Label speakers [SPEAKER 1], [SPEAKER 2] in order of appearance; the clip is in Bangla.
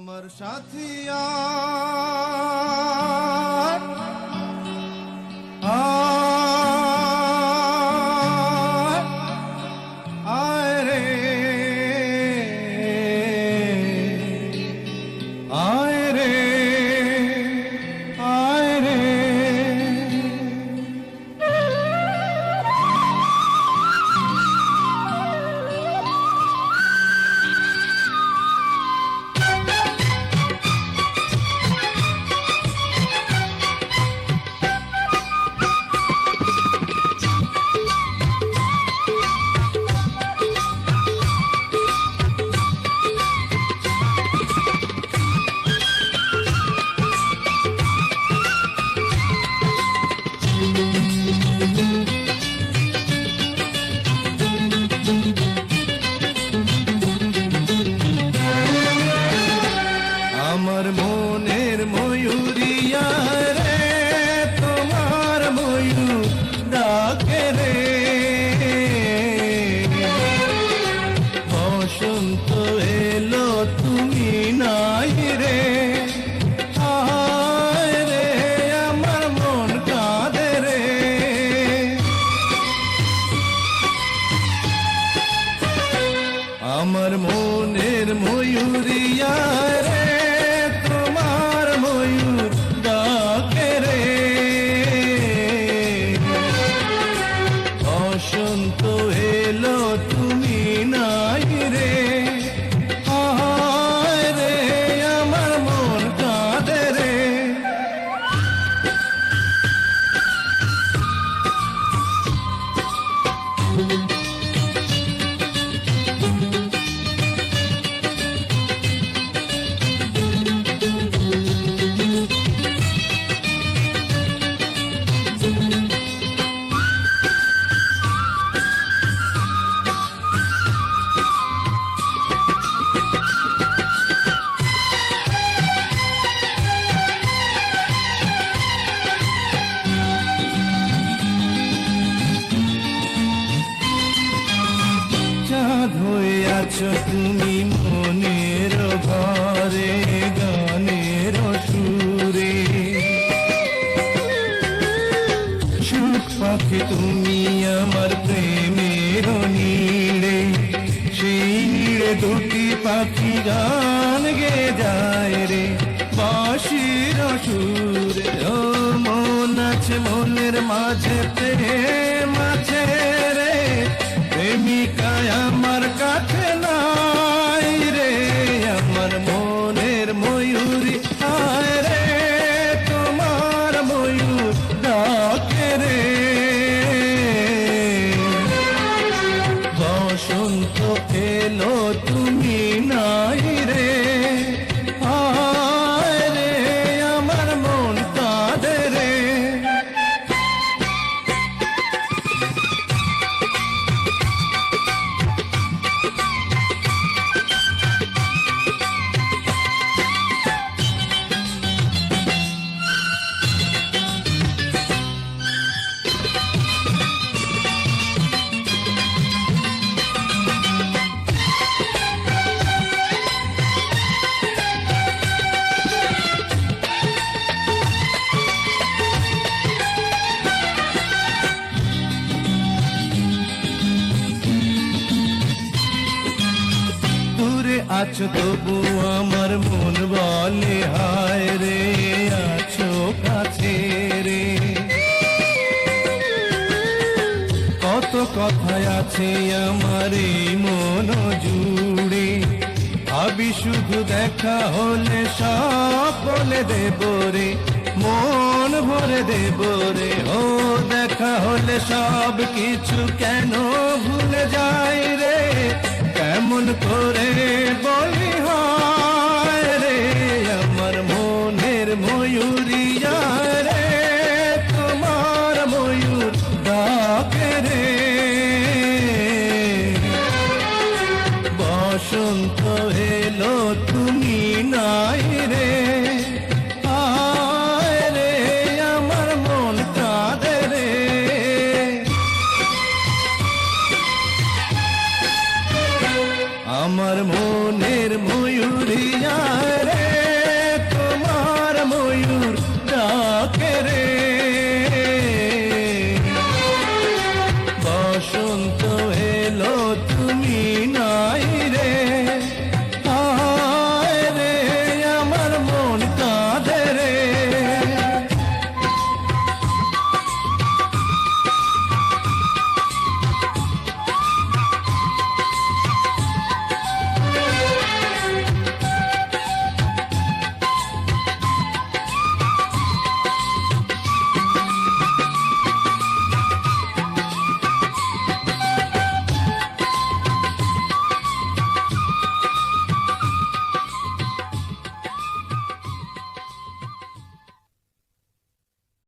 [SPEAKER 1] আমার সাথিয়া আমার মনের ময়ূরিয়া রে। আছো তুমি মনের ঘরে গানের সুরে। সুখ পাখি তুমি আমার প্রেমের নীড়ে। সেই নীড়ে দুটি পাখি গান গে যায় রে। বাঁশির সুরে, ও মন আছে মনের মাঝে, প্রেম আছে রে। প্রেমিকায় আছো তবু আমার মন বলে, হায় রে, আছো কাছে রে। কত কথায় আছে আমার এই মন জুড়ে। ভাবি শুধু দেখা হলে সব বলে দেব রে, মন ভরে দেব রে। ও, দেখা হলে সব কিছু কেন ভুলে যায় রে? মন করে বলি হয় রে আমার মনের ময়ূরিয়া রে। আমার মনের ময়ূরিয়া